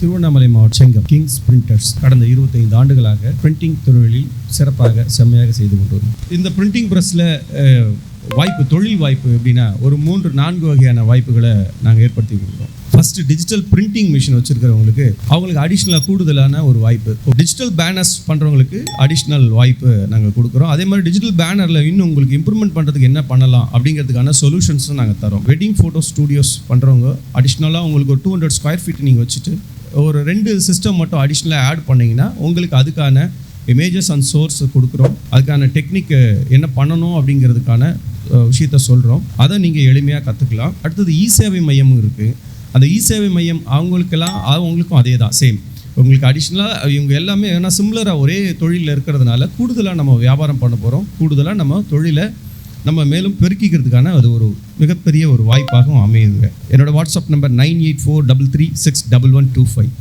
திருவண்ணாமலை மாவட்ட Chengam Kings printers கடந்த 25 ஆண்டுகளாக பிரிண்டிங் தொழிலில் சிறப்பாக செம்மையாக செய்து கொண்டு வரும் இந்த பிரிண்டிங் ப்ரெஸ்ஸில் வாய்ப்பு தொழில் வாய்ப்பு எப்படின்னா ஒரு மூன்று நான்கு வகையான வாய்ப்புகளை நாங்கள் ஏற்படுத்தி கொடுக்குறோம் ஃபர்ஸ்ட் டிஜிட்டல் பிரிண்டிங் மிஷின் வச்சிருக்கிறவங்களுக்கு அவங்களுக்கு அடிஷ்னலாக கூடுதலான ஒரு வாய்ப்பு. டிஜிட்டல் பேனர்ஸ் பண்ணுறவங்களுக்கு அடிஷ்னல் வாய்ப்பு நாங்கள் கொடுக்குறோம். அதே மாதிரி டிஜிட்டல் பேனரில் இன்னும் உங்களுக்கு இம்ப்ரூவ்மெண்ட் பண்ணுறதுக்கு என்ன பண்ணலாம் அப்படிங்கிறதுக்கான சொல்யூஷன்ஸும் நாங்கள் தரோம் வெட்டிங் ஃபோட்டோ ஸ்டூடியோஸ் பண்ணுறவங்க அடிஷ்னலாக உங்களுக்கு ஒரு டூ ஹண்ட்ரட் ஸ்கொயர் ஃபீட் நீங்கள் வச்சுட்டு ஒரு ரெண்டு சிஸ்டம் மட்டும் அடிஷ்னலாக ஆட் பண்ணிங்கன்னா உங்களுக்கு அதுக்கான இமேஜஸ் அண்ட் சோர்ஸ் கொடுக்குறோம். அதுக்கான டெக்னிக் என்ன பண்ணணும் அப்படிங்கிறதுக்கான விஷயத்த சொல்கிறோம் அதை நீங்கள் எளிமையாக கற்றுக்கலாம் அடுத்தது இ சேவை மையமும் இருக்குது அந்த இ சேவை மையம் அவங்களுக்கெல்லாம் அவங்களுக்கும் அதே தான் சேம் உங்களுக்கு அடிஷ்னலாக இவங்க எல்லாமே ஏன்னா சிம்லராக ஒரே தொழிலில் இருக்கிறதுனால கூடுதலாக நம்ம வியாபாரம் பண்ண போகிறோம் கூடுதலாக நம்ம தொழிலை நம்ம மேலும் பெருக்கிக்கிறதுக்கான அது ஒரு மிகப்பெரிய ஒரு வாய்ப்பாகவும் அமையுதுங்க. என்னோட WhatsApp number nine eight four double three six double one two five